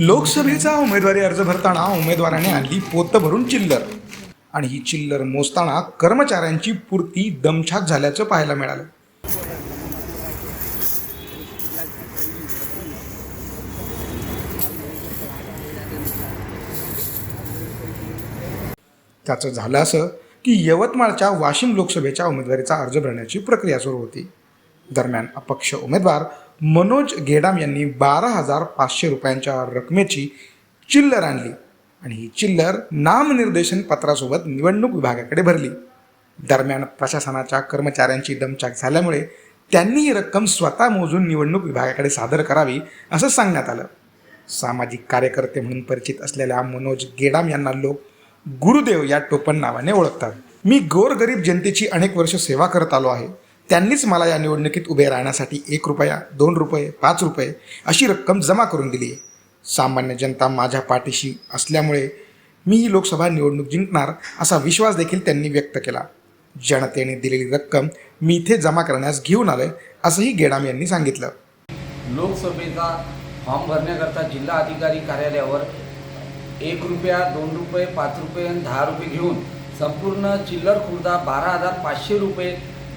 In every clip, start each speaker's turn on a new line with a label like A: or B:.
A: लोकसभेचा उमेदवारी अर्ज भरताना उमेदवाराने आणली पोतं भरून चिल्लर. आणि ही चिल्लर मोजताना कर्मचाऱ्यांची पूर्ती दमछाक झाल्याचं पाहायला मिळालं. त्याचं झालं असं की यवतमाळच्या वाशिम लोकसभेच्या उमेदवारीचा अर्ज भरण्याची प्रक्रिया सुरू होती. दरम्यान अपक्ष उमेदवार मनोज गेडाम यांनी बारा हजार पाचशे रुपयांच्या रकमेची चिल्लर आणली आणि ही चिल्लर नामनिर्देशन पत्रासोबत निवडणूक विभागाकडे भरली. दरम्यान प्रशासनाच्या कर्मचाऱ्यांची दमछाक झाल्यामुळे त्यांनी ही रक्कम स्वतः मोजून निवडणूक विभागाकडे सादर करावी असं सांगण्यात आलं. सामाजिक कार्यकर्ते म्हणून परिचित असलेल्या मनोज गेडाम यांना लोक गुरुदेव या टोपण नावाने ओळखतात. मी गोरगरीब जनतेची अनेक वर्ष सेवा करत आलो आहे. त्यांनीच मला या निवडणुकीत उभे राहण्यासाठी एक रुपया दोन रुपये पाच रुपये अशी रक्कम जमा करून दिली आहे. सामान्य जनता माझ्या पाठीशी असल्यामुळे मी ही लोकसभा निवडणूक जिंकणार असा विश्वास देखील त्यांनी व्यक्त केला. जनतेने दिलेली रक्कम मी इथे जमा करण्यास घेऊन आलोय असंही गेडाम यांनी सांगितलं.
B: लोकसभेचा फॉर्म भरण्याकरता जिल्हा अधिकारी कार्यालयावर एक रुपया दोन रुपये पाच रुपये आणि दहा रुपये घेऊन संपूर्ण चिल्लर खुर्दा बारा हजार पाचशे रुपये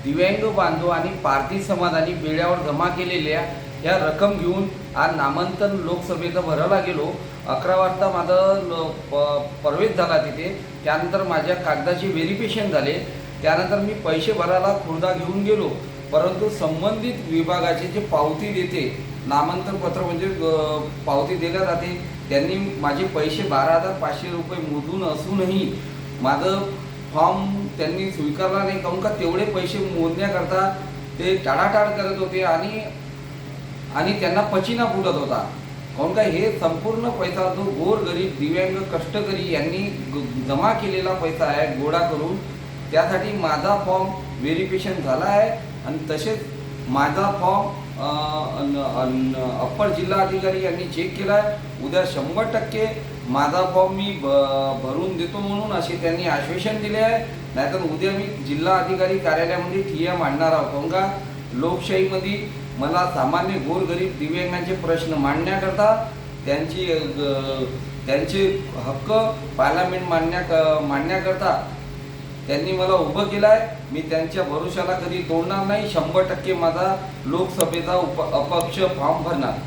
B: दिव्यांग बांधव आणि पारधी समाजाने बेड्यावर जमा केलेल्या या रक्कम घेऊन आज नामांकन लोकसभेचं भरायला गेलो. अकरा वाजता माझं ल- प- प्रवेश झाला तिथे. त्यानंतर माझ्या कागदाचे व्हेरिफिकेशन झाले. त्यानंतर मी पैसे भरायला खुर्दा घेऊन गेलो. परंतु संबंधित विभागाचे जे पावती देते नामांकन पत्र म्हणजे पावती दिल्या जाते. त्यांनी माझे पैसे बारा हजार पाचशे रुपये मोजून असूनही माझं फॉर्म त्यांनी स्वीकारला नाही काहून का तेवढे पैसे मोजण्याकरता ते टाळाटाळ करत होते आणि आणि त्यांना पचिना फुटत होता. काहून का हे संपूर्ण पैसा जो गोरगरीब दिव्यांग कष्टकरी यांनी ग- जमा केलेला पैसा आहे गोळा करून त्यासाठी माझा फॉर्म व्हेरिफिकेशन झाला आहे आणि तसेच माझा फॉर्म अप्पर जिल्हा अधिकारी यांनी चेक केला आहे उद्या शंभर टक्के माझा फॉर्म मी भ भरून देतो म्हणून असे त्यांनी आश्वासन दिले आहे. नाहीतर उद्या मी जिल्हा अधिकारी कार्यालयामध्ये ठिया मांडणार आहोत. काहून का? लोकशाहीमध्ये मला सामान्य गोरगरीब दिव्यांगांचे प्रश्न मांडण्याकरता त्यांची ग- त्यांचे हक्क पार्लमेंट मांडण्या मांडण्याकरता त्यांनी मला उभं केलं आहे मी त्यांच्या भरोशाला कधी तोडणार नाही. शंभर टक्के माझा लोकसभेचा उप अपक्ष फॉर्म भरणार.